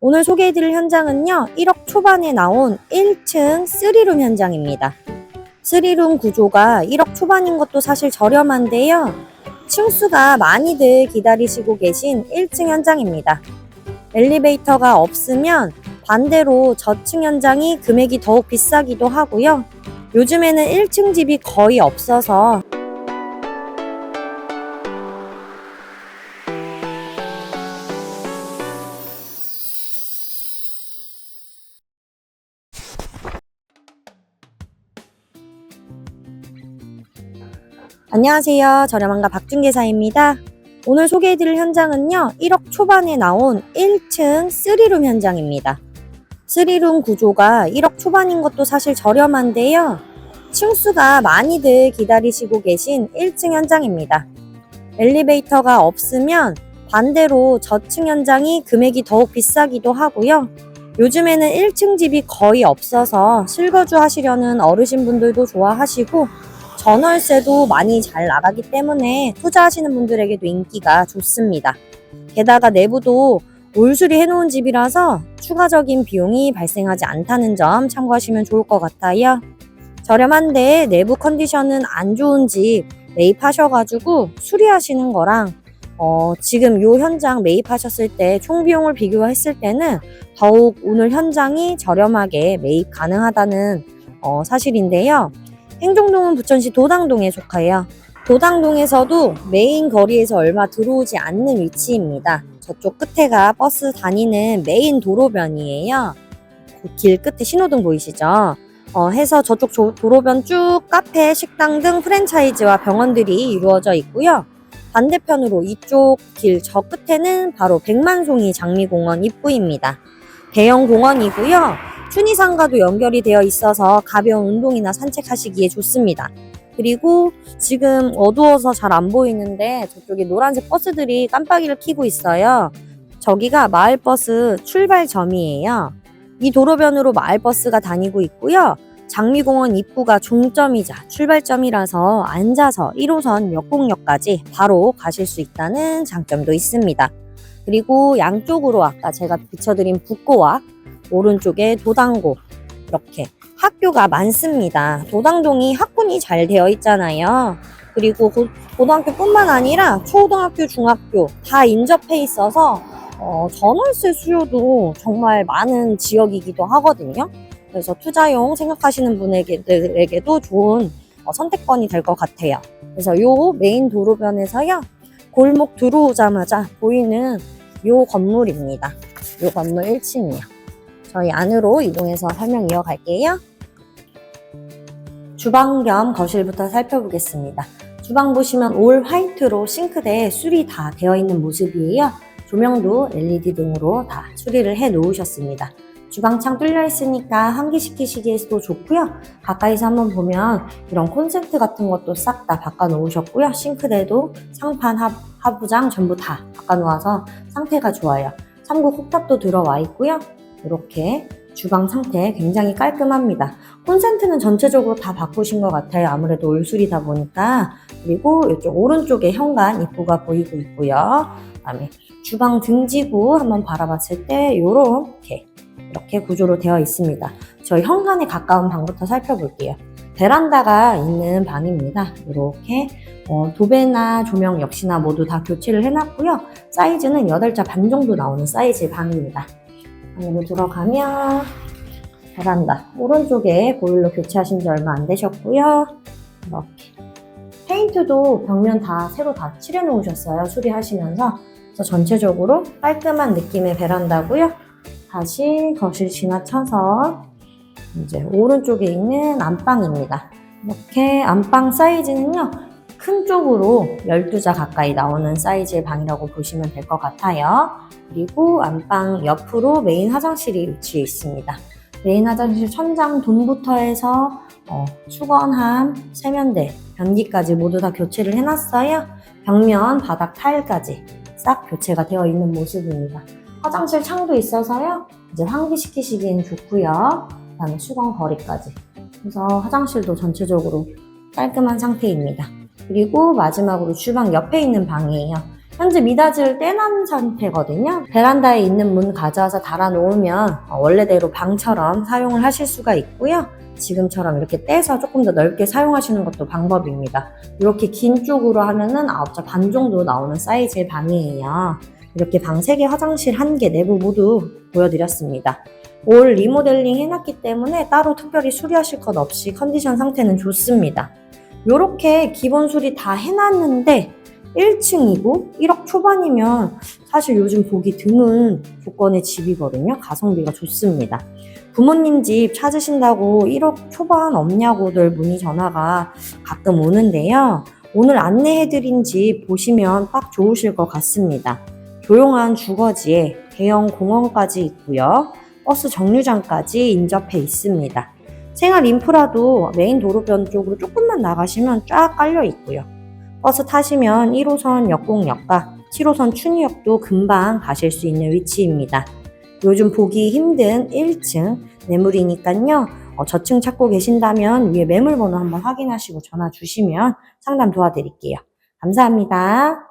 오늘 소개해드릴 현장은요, 1억 초반에 나온 1층 3룸 현장입니다. 3룸 구조가 1억 초반인 것도 사실 저렴한데요. 층수가 많이들 기다리시고 계신 1층 현장입니다. 엘리베이터가 없으면 반대로 저층 현장이 금액이 더욱 비싸기도 하고요. 요즘에는 1층 집이 거의 없어서 안녕하세요. 저렴한가 박준계사입니다. 오늘 소개해드릴 현장은요, 1억 초반에 나온 1층 3룸 현장입니다. 3룸 구조가 1억 초반인 것도 사실 저렴한데요. 층수가 많이들 기다리시고 계신 1층 현장입니다. 엘리베이터가 없으면 반대로 저층 현장이 금액이 더욱 비싸기도 하고요. 요즘에는 1층 집이 거의 없어서 실거주 하시려는 어르신 분들도 좋아하시고 전월세도 많이 잘 나가기 때문에 투자하시는 분들에게도 인기가 좋습니다. 게다가 내부도 올수리 해놓은 집이라서 추가적인 비용이 발생하지 않다는 점 참고하시면 좋을 것 같아요. 저렴한데 내부 컨디션은 안 좋은 집 매입하셔가지고 수리하시는 거랑 어, 지금 요 현장 매입하셨을 때 총 비용을 비교했을 때는 더욱 오늘 현장이 저렴하게 매입 가능하다는 어, 사실인데요. 행정동은 부천시 도당동에 속하여 도당동에서도 메인 거리에서 얼마 들어오지 않는 위치입니다. 저쪽 끝에가 버스 다니는 메인 도로변이에요. 그 길 끝에 신호등 보이시죠? 어, 해서 저쪽 조- 도로변 쭉 카페, 식당 등 프랜차이즈와 병원들이 이루어져 있고요. 반대편으로 이쪽 길 저 끝에는 바로 백만송이 장미공원 입구입니다. 대형 공원이고요. 춘희상과도 연결이 되어 있어서 가벼운 운동이나 산책하시기에 좋습니다. 그리고 지금 어두워서 잘 안 보이는데 저쪽에 노란색 버스들이 깜빡이를 켜고 있어요. 저기가 마을버스 출발점이에요. 이 도로변으로 마을버스가 다니고 있고요. 장미공원 입구가 종점이자 출발점이라서 앉아서 1호선 역곡역까지 바로 가실 수 있다는 장점도 있습니다. 그리고 양쪽으로 아까 제가 비춰드린 북고와 오른쪽에 도당고 이렇게 학교가 많습니다. 도당동이 학군이 잘 되어 있잖아요. 그리고 고, 고등학교뿐만 아니라 초등학교, 중학교 다 인접해 있어서 어, 전월세 수요도 정말 많은 지역이기도 하거든요. 그래서 투자용 생각하시는 분에게도 좋은 어, 선택권이 될 것 같아요. 그래서 요 메인 도로변에서요 골목 들어오자마자 보이는 요 건물입니다. 요 건물 1층이요. 저희 안으로 이동해서 설명 이어갈게요. 주방 겸 거실부터 살펴보겠습니다. 주방 보시면 올 화이트로 싱크대에 술이 다 되어 있는 모습이에요. 조명도 LED 등으로 다 처리를 해 놓으셨습니다. 주방창 뚫려 있으니까 환기시키시기에도 좋고요. 가까이서 한번 보면 이런 콘센트 같은 것도 싹 다 바꿔 놓으셨고요. 싱크대도 상판, 하, 하부장 전부 다 바꿔 놓아서 상태가 좋아요. 참고 콕탑도 들어와 있고요. 이렇게 주방 상태 굉장히 깔끔합니다. 콘센트는 전체적으로 다 바꾸신 것 같아요. 아무래도 올술이다 보니까. 그리고 이쪽 오른쪽에 현관 입구가 보이고 있고요. 그다음에 주방 등지구 한번 바라봤을 때 이렇게 이렇게 구조로 되어 있습니다. 저희 현관에 가까운 방부터 살펴볼게요. 베란다가 있는 방입니다. 이렇게 어, 도배나 조명 역시나 모두 다 교체를 해놨고요. 사이즈는 8자 반 정도 나오는 사이즈의 방입니다. 안으로 들어가면 베란다 오른쪽에 보일러 교체하신 지 얼마 안 되셨고요. 이렇게 페인트도 벽면 다 새로 다 칠해 놓으셨어요. 수리하시면서 그래서 전체적으로 깔끔한 느낌의 베란다고요. 다시 거실 지나쳐서 이제 오른쪽에 있는 안방입니다. 이렇게 안방 사이즈는요. 큰 쪽으로 12자 가까이 나오는 사이즈의 방이라고 보시면 될 것 같아요. 그리고 안방 옆으로 메인 화장실이 위치해 있습니다. 메인 화장실 천장 돈부터 해서 어, 수건함, 세면대, 변기까지 모두 다 교체를 해놨어요. 벽면, 바닥 타일까지 싹 교체가 되어 있는 모습입니다. 화장실 창도 있어서요. 이제 환기시키시기엔 좋고요. 그다음에 수건 거리까지. 그래서 화장실도 전체적으로 깔끔한 상태입니다. 그리고 마지막으로 주방 옆에 있는 방이에요. 현재 미닫이를 떼난 상태거든요. 베란다에 있는 문 가져와서 달아놓으면 어, 원래대로 방처럼 사용을 하실 수가 있고요. 지금처럼 이렇게 떼서 조금 더 넓게 사용하시는 것도 방법입니다. 이렇게 긴 쪽으로 하면은 9자 반 정도 나오는 사이즈의 방이에요. 이렇게 방 3개, 화장실 1개, 내부 모두 보여드렸습니다. 올 리모델링 해놨기 때문에 따로 특별히 수리하실 것 없이 컨디션 상태는 좋습니다. 이렇게 기본 수리 다 해놨는데 1층이고 1억 초반이면 사실 요즘 보기 드문 조건의 집이거든요. 가성비가 좋습니다. 부모님 집 찾으신다고 1억 초반 없냐고들 문의 전화가 가끔 오는데요. 오늘 안내해드린 집 보시면 딱 좋으실 것 같습니다. 조용한 주거지에 대형 공원까지 있고요. 버스 정류장까지 인접해 있습니다. 생활 인프라도 메인 도로변 쪽으로 조금만 나가시면 쫙 깔려 있고요. 버스 타시면 1호선 역곡역과 7호선 춘희역도 금방 가실 수 있는 위치입니다. 요즘 보기 힘든 1층 매물이니까요. 어, 저층 찾고 계신다면 위에 매물번호 한번 확인하시고 전화 주시면 상담 도와드릴게요. 감사합니다.